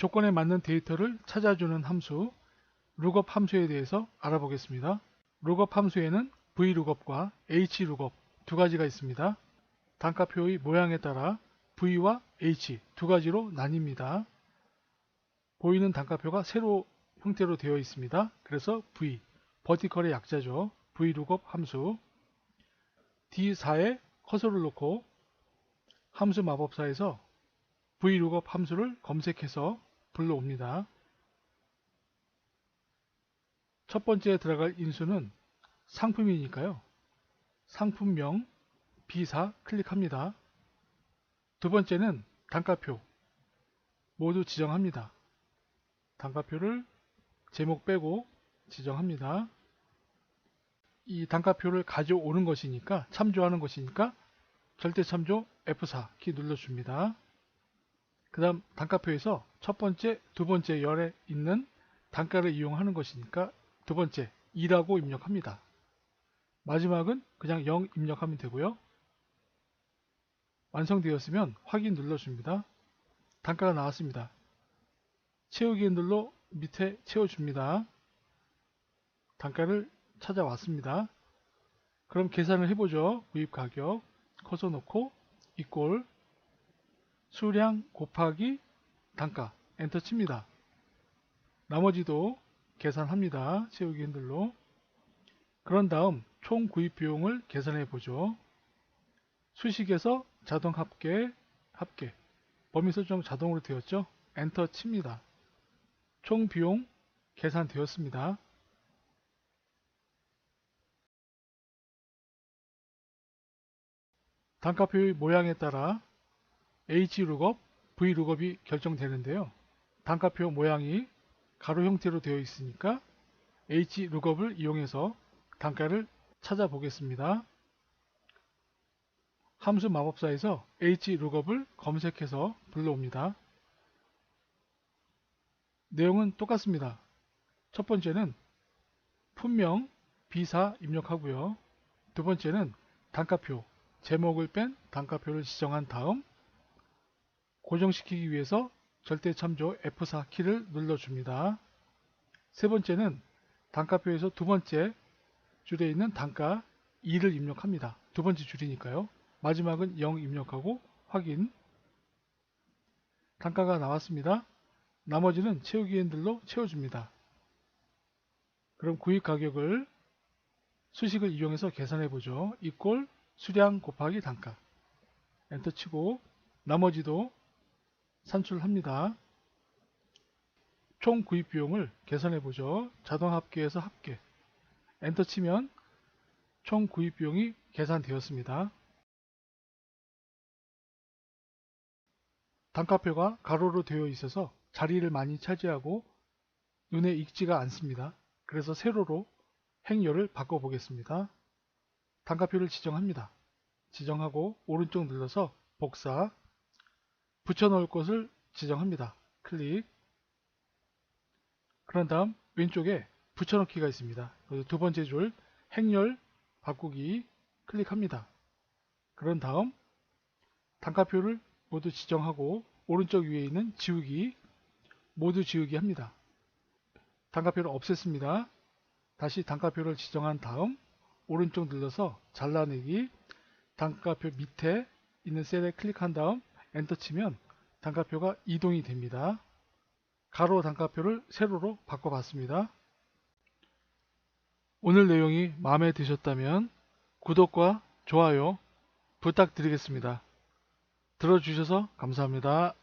조건에 맞는 데이터를 찾아주는 함수 lookup 함수에 대해서 알아보겠습니다. lookup 함수에는 vlookup과 hlookup 두 가지가 있습니다. 단가표의 모양에 따라 v와 h 두 가지로 나뉩니다. 보이는 단가표가 세로 형태로 되어 있습니다. 그래서 v, 버티컬의 약자죠. vlookup 함수 D4에 커서를 놓고 함수 마법사에서 vlookup 함수를 검색해서 불러옵니다. 첫 번째 들어갈 인수는 상품이니까요. 상품명 B4 클릭합니다. 두 번째는 단가표 모두 지정합니다. 단가표를 제목 빼고 지정합니다. 이 단가표를 가져오는 것이니까 참조하는 것이니까 절대 참조 F4 키 눌러줍니다. 그 다음 단가표에서 첫 번째, 두 번째 열에 있는 단가를 이용하는 것이니까 두 번째 2라고 입력합니다. 마지막은 그냥 0 입력하면 되고요. 완성되었으면 확인 눌러줍니다. 단가가 나왔습니다. 채우기 핸들로 밑에 채워줍니다. 단가를 찾아왔습니다. 그럼 계산을 해보죠. 구입 가격 커서 놓고 이꼴 수량 곱하기 단가 엔터 칩니다. 나머지도 계산합니다. 채우기 핸들로 그런 다음 총 구입 비용을 계산해 보죠. 수식에서 자동 합계 합계 범위 설정 자동으로 되었죠. 엔터 칩니다. 총 비용 계산되었습니다. 단가표의 모양에 따라 H룩업, V룩업이 결정되는데요. 단가표 모양이 가로 형태로 되어 있으니까 H룩업을 이용해서 단가를 찾아보겠습니다. 함수 마법사에서 H룩업을 검색해서 불러옵니다. 내용은 똑같습니다. 첫 번째는 품명 B4 입력하고요. 두 번째는 단가표 제목을 뺀 단가표를 지정한 다음 고정시키기 위해서 절대 참조 F4 키를 눌러줍니다. 세 번째는 단가표에서 두 번째 줄에 있는 단가 2를 입력합니다. 두 번째 줄이니까요. 마지막은 0 입력하고 확인 단가가 나왔습니다. 나머지는 채우기 핸들로 채워줍니다. 그럼 구입 가격을 수식을 이용해서 계산해 보죠. 이꼴 수량 곱하기 단가 엔터 치고 나머지도 산출합니다. 총 구입 비용을 계산해 보죠. 자동 합계에서 합계 엔터 치면 총 구입 비용이 계산되었습니다. 단가표가 가로로 되어 있어서 자리를 많이 차지하고 눈에 익지가 않습니다. 그래서 세로로 행렬을 바꿔보겠습니다. 단가표를 지정합니다. 지정하고 오른쪽 눌러서 복사 붙여넣을 것을 지정합니다. 클릭 그런 다음 왼쪽에 붙여넣기가 있습니다. 두 번째 줄 행렬 바꾸기 클릭합니다. 그런 다음 단가표를 모두 지정하고 오른쪽 위에 있는 지우기 모두 지우기 합니다. 단가표를 없앴습니다. 다시 단가표를 지정한 다음 오른쪽 눌러서 잘라내기 단가표 밑에 있는 셀에 클릭한 다음 엔터 치면 단가표가 이동이 됩니다. 가로 단가표를 세로로 바꿔봤습니다. 오늘 내용이 마음에 드셨다면 구독과 좋아요 부탁드리겠습니다. 들어주셔서 감사합니다.